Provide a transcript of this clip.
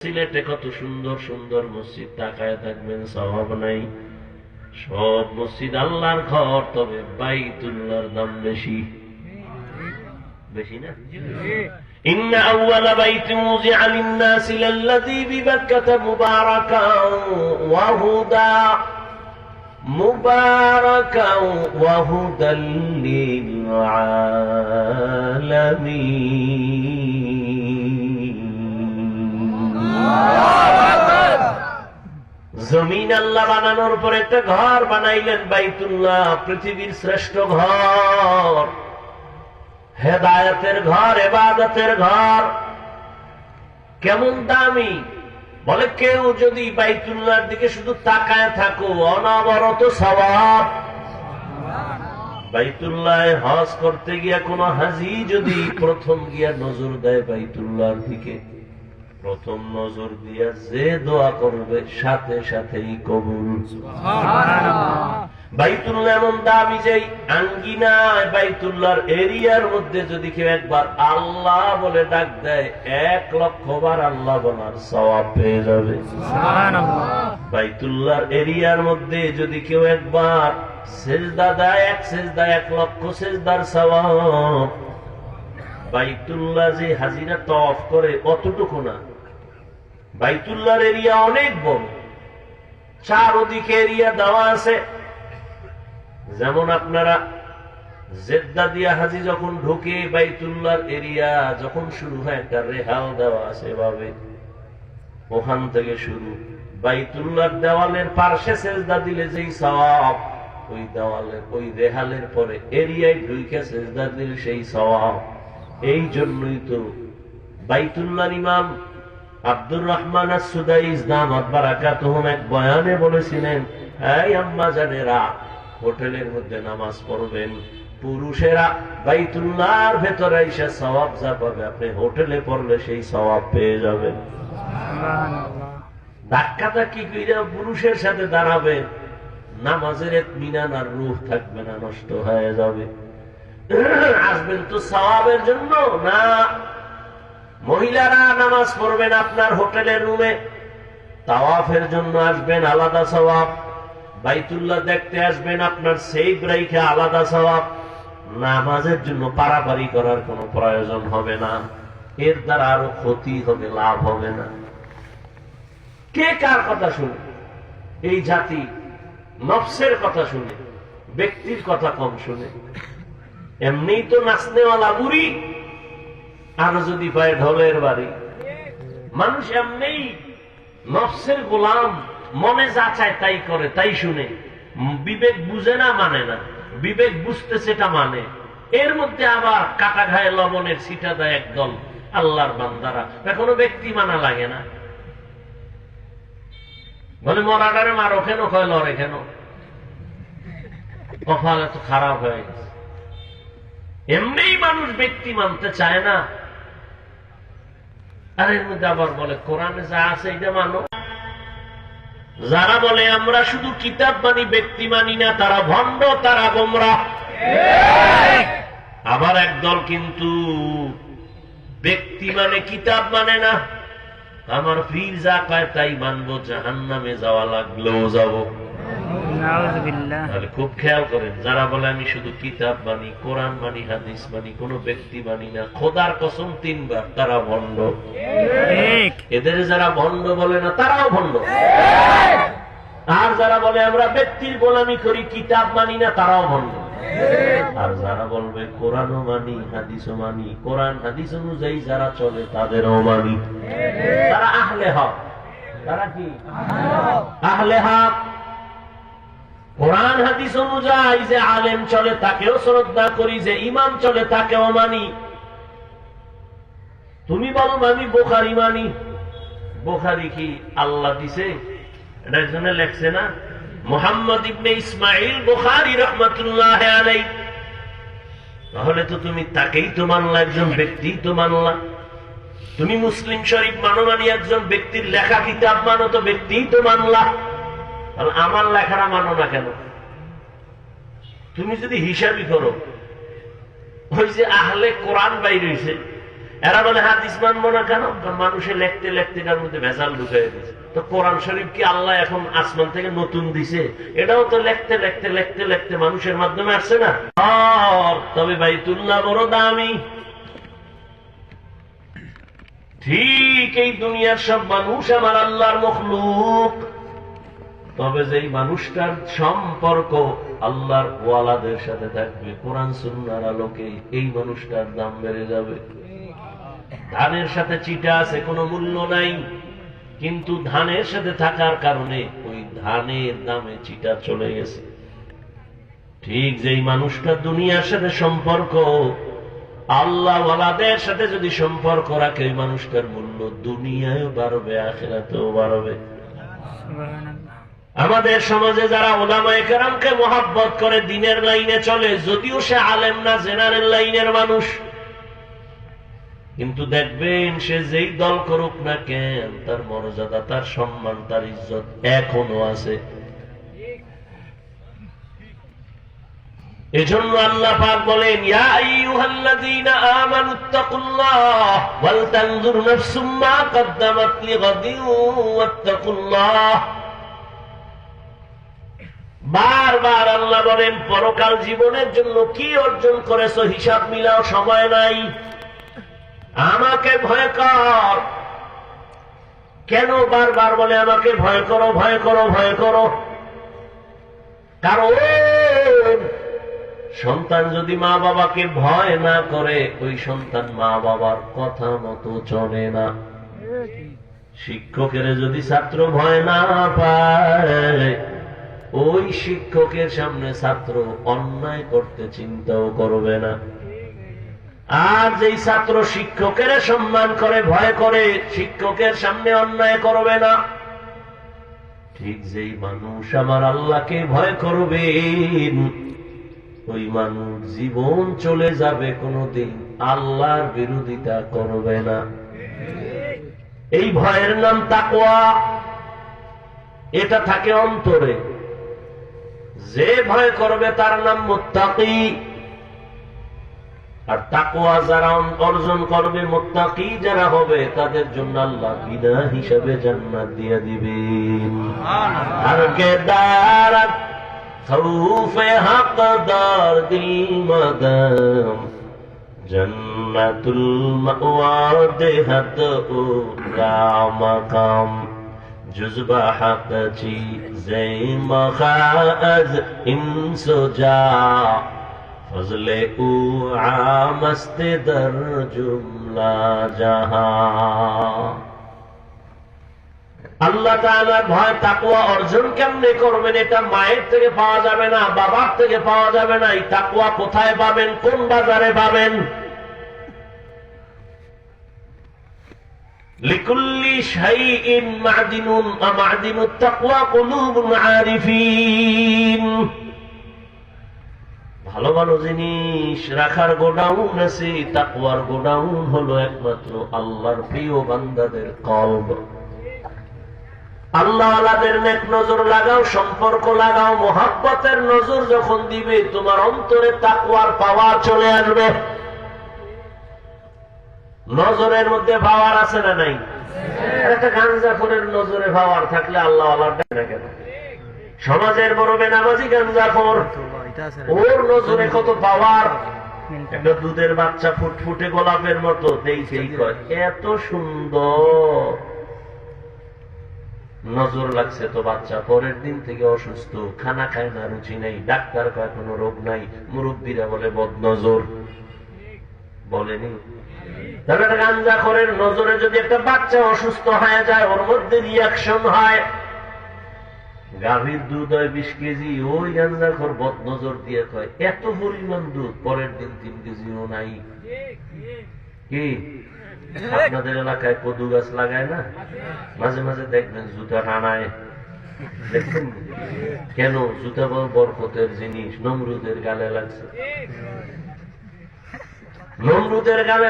সিলেটে কত সুন্দর সুন্দর মসজিদ তাকায় থাকবেন স্বভাব নাই সব মসজিদ আল্লাহর ঘর তবে বাইতুল্লাহর দাম বেশি বেশি না إن أول بيت وضع للناس للذي ببكة مباركا وهدى مباركا وهدى للعالمين জমিন আল্লাহ বানানোর পর একটা ঘর বানাইলেন বাইতুল্লাহ, পৃথিবীর শ্রেষ্ঠ ঘর। হেদায়তের ঘর, এবাদতের ঘর। কেমন দামি? বলে কেউ যদি বাইতুল্লাহর দিকে শুধু তাকায় থাকো, অনবরত স্বভাব বাইতুল্লাহ হজ করতে গিয়া কোন হাজি যদি প্রথম গিয়া নজর দেয় বাইতুল্লাহর দিকে। প্রথম নজর দিয়া যে দোয়া করবে সাথে সাথেই কবুল। বাইতুল্লাহ এমন দামি যে আঙ্গিনায় বাইতুল্লাহর এরিয়ার মধ্যে যদি কেউ একবার আল্লাহ বলে ডাক দেয় এক লক্ষ বার আল্লাহ বলার সওয়াব পেয়ে যাবে। বাইতুল্লাহর এরিয়ার মধ্যে যদি কেউ একবার সেজদা দেয় এক সেজদা এক লক্ষ সেজদার সওয়াব। বাইতুল্লাহ যে হাজিরা তফ করে অতটুকু না। বাইতুল্লাহর এরিয়া অনেক বড়। চারোদিকে এরিয়া দেওয়া আছে। যেমন আপনারা জেদ্দা দিয়া হাজি যখন ঢুকে বাইতুল্লাহর এরিয়া যখন শুরু হয়, একটা রেহাল দেওয়া আছে এভাবে। ওখান থেকে শুরু। বাইতুল্লাহর দেওয়ালের পার্শ্বে সেজদা দিলে যেই সওয়াব, ওই দেওয়ালের, ওই রেহালের পরে এরিয়ায় ঢুকে সেজদা দিলে সেই সওয়াব। এই জন্যই তো বাইতুল্লাহর ইমাম আব্দুর রহমান সুদাইস এক বয়ানে বলেছিলেন এই আম্মা জানেরা হোটেলের মধ্যে নামাজ পড়বেন। পুরুষেরা বাইতুল্লাহর ভেতরে এসে সওয়াব যা পাবে। আপনি হোটেলে পড়লে সেই সওয়াব পেয়ে যাবেন। ধাক্কাটা কি কইরা পুরুষের সাথে দাঁড়াবেন নামাজের এক মিনান আর রূহ থাকবে না নষ্ট হয়ে যাবে। আসবেন তো সওয়াবের জন্য? না। মহিলারা নামাজ পড়বেন আপনার হোটেলের রুমে। তাওয়াফের জন্য আসবেন, আলাদা সওয়াব। বাইতুল্লাহ দেখতে আসবেন, আপনার সেই ব্রাইকে আলাদা সওয়াব। নামাজের জন্য পারাপারি করার কোনো প্রয়োজন হবে না। এর দ্বারা আরও ক্ষতি হবে, লাভ হবে না। কে কার কথা শুনে? এই জাতি নফসের কথা শুনে, ব্যক্তির কথা কম শুনে। এমনি তো নাচনেওয়ালা বুড়ি। আরও যদি পায় ঢোলের বাড়ি। মানুষ এমনি নফসের গোলাম, মনে যা চায় তাই করে, তাই শুনে। বিবেক বুঝে না মানে না। বিবেক বুঝতে সেটা মানে। এর মধ্যে আবার কাটা ঘায়ে লবণের সিটা দেয় একদল আল্লাহর বান্দারা। এখনও ব্যক্তি মানা লাগে না। বলে মরাডারে মারো কেন, কয়, লড়ে কেন? কপাল এত খারাপ হয়ে গেছে। এমনি মানুষ ব্যক্তি মানতে চায় না। আর এর মধ্যে আবার বলে, কোরআনে যা আছে এটা মানো। যারা বলে, আমরা শুধু কিতাব মানি, ব্যক্তি মানি না, তারা ভণ্ড, তারা গোমরা। আবার একদল কিন্তু, ব্যক্তি মানে কিতাব মানে না। আমার ফির যা পায় তাই মানবো জাহান নামে যাওয়া লাগলেও যাব। তাহলে খুব খেয়াল করেন যারা বলে আমি শুধু কিতাব মানি কোরআন মানি হাদিস মানি কোন ব্যক্তি মানি না খোদার কসম তিনবার তারা ভণ্ড। এদের যারা ভণ্ড বলে না তারাও ভণ্ড। আর যারা বলে আমরা ব্যক্তির গোলামি করি কিতাব মানি না তারাও ভণ্ড। আর যারা বলবে কোরআনও মানি হাদিসও মানি কোরআন হাদিস অনুযায়ী যারা চলে তাদেরও মানি। তারা আহলে হক। তারা কি? আহলে হক। কোরআন হাদিস অনুযায়ী যে আলেম চলে তাকেও শ্রদ্ধা করি, যে ইমাম চলে তাকেও মানি। তুমি বলো আমি বোখারি মানি। বোখারি কি আল্লাহ দিছে? এটা লেখছে না? মোহাম্মদ ইবনে ইসমাইল বোখারি রহমতুল্লাহ আলাই তাহলে তো তুমি তাকেই তো মানলা, একজন ব্যক্তি তো মানলা। তুমি মুসলিম শরীফ মানো মানি, একজন ব্যক্তির লেখা কিতাব মানো, তো ব্যক্তিই তো মানলা। তাহলে আমার লেখারা মানো না কেন? তুমি যদি হিসাবই করো, ওই যে আহলে কোরআন বাইর হয়েছে এরা বলে, হাদিস মানবো না কেন? মানুষে লেখতে লেখতে তার মধ্যে ভেজাল ঢুকাই দিছে তো কোরআন শরীফ কি আল্লাহ এখন আসমান থেকে নতুন দিছে? এটাও তো লেখতে লেখতে লেখতে লেখতে মানুষের মাধ্যমে আসছে না? তবে বাইতুল্লাহ বড় দামি। ঠিক এই দুনিয়ার সব মানুষ আমার আল্লাহর মখলুক। তবে যেই মানুষটার সম্পর্ক আল্লাহর ওয়ালাদের সাথে থাকবে, কোরআন সুন্নার আলোকে এই মানুষটার দাম বেড়ে যাবে। ধানের সাথে চিটা আছে, কোনো মূল্য নাই। কিন্তু ধানের সাথে থাকার কারণে ওই ধানের দামে চিটা চলে গেছে। ঠিক যেই মানুষটা দুনিয়ার সাথে সম্পর্ক, আল্লাহ ওয়ালাদের সাথে যদি সম্পর্ক রাখে, ওই মানুষটার মূল্য দুনিয়ায় বাড়বে, আখেরাতেও বাড়বে। আমাদের সমাজে যারা ওলামায়ে কেরামকে মোহাব্বত করে দিনের লাইনে চলে, যদিও সে আলেম না, জেনারেল লাইনের মানুষ, কিন্তু দেখবেন সে যেই দল করুক না কেন, তার মর্যাদা, তার সম্মান, তার ইজ্জত এখনও আছে। এজন্য আল্লাহ পাক বলেন, ইয়া আইয়ুহাল্লাযীনা আমানুত্তাকুল্লাহ ওয়াল তানজুর নাফসুম মা কদ্দামাত লিগাদিন ওয়াত্তাকুল্লাহ। বারবার আল্লাহ বলেন, পরকাল জীবনের জন্য কি অর্জন করেছ? হিসাব মিলাও, সময় নাই। আমাকে ভয় কর। কেন বারবার বলে আমাকে ভয় করো ভয় করো ভয় করো? কারণ সন্তান যদি মা বাবাকে ভয় না করে, ওই সন্তান মা বাবার কথা মতো চলে না। শিক্ষকের যদি ছাত্র ভয় না পায় ওই শিক্ষকের সামনে ছাত্র অন্যায় করতে চিন্তাও করবে না। আর যেই ছাত্র শিক্ষকের সম্মান করে, ভয় করে, শিক্ষকের সামনে অন্যায় করবে না, ঠিক যেই মানুষ আমার আল্লাহকে ভয় করবেন ওই মানুষ জীবন চলে যাবে কোনোদিন, আল্লাহর বিরোধিতা করবে না। এই ভয়ের নাম তাকোয়া এটা থাকে অন্তরে। যে ভয় করবে তার নাম মোত্তাকি। আর তাকুয়া যারা অর্জন করবে মোত্তাকি যারা হবে তাদের জন্য আল্লাহ বিনা হিসাবে জান্নাত দিয়ে দিবে আর কে দাঁড়াত খৌফে হাকদার দিল মাদাম জন্নাতুল মাওয়া দেহাত ও রামাকাম جزب حق چی زی مخاز امسو جا فضل او عامست در جملہ جہاں আল্লাহ তাহলে ভয় তাকুয়া অর্জন কেমনে করবেন এটা মায়ের থেকে পাওয়া যাবে না বাবার থেকে পাওয়া যাবে না এই তাকুয়া কোথায় পাবেন কোন বাজারে পাবেন লিকুল্লি শাইইন মাদিনুন মাদিনুত তাকওয়া কুলুবুল আরিফিন। ভালো ভালো জিনিস রাখার গোডাউন আছে, তাকওয়ার গোডাউন হলো একমাত্র আল্লাহর প্রিয় বান্দাদের কলব। আল্লাহ আলাদের নেক নজর লাগাও, সম্পর্ক লাগাও, মোহাব্বতের নজর যখন দিবে, তোমার অন্তরে তাকুয়ার পাওয়া চলে আসবে। নজরের মধ্যে পাওয়ার আছে না নাই? একটা গাঞ্জাফরের নজরে পাওয়ার থাকলে আল্লাহ আল্লাহ কেন? সমাজের বড় বেনামাজি গাঞ্জাফর ওর নজরে কত পাওয়ার? একটা দুধের বাচ্চা ফুটফুটে গোলাপের মতো এত সুন্দর। নজর লাগছে তো বাচ্চা, পরের দিন থেকে অসুস্থ, খানা খায় না, রুচি নেই, ডাক্তার কয় কোনো রোগ নাই, মুরব্বীরা বলে বদ নজর বলেনি। একটা গাঞ্জাখরের নজরে যদি একটা বাচ্চা অসুস্থ হয়ে যায়, ওর মধ্যে রিয়াকশন হয়। গাভীর দুধ হয় বিশ কেজি, ওই গাঞ্জাখর বদ নজর দিয়ে কয়, এত পরিমাণ দুধ, পরের দিন তিন কেজিও নাই। কি? আপনাদের এলাকায় কদু গাছ লাগায় না? মাঝে মাঝে দেখবেন জুতা টানায়। দেখছেন? কেন? জুতা বড় বরকতের জিনিস, নমরুদের গালে লাগছে। নমরুদের গালে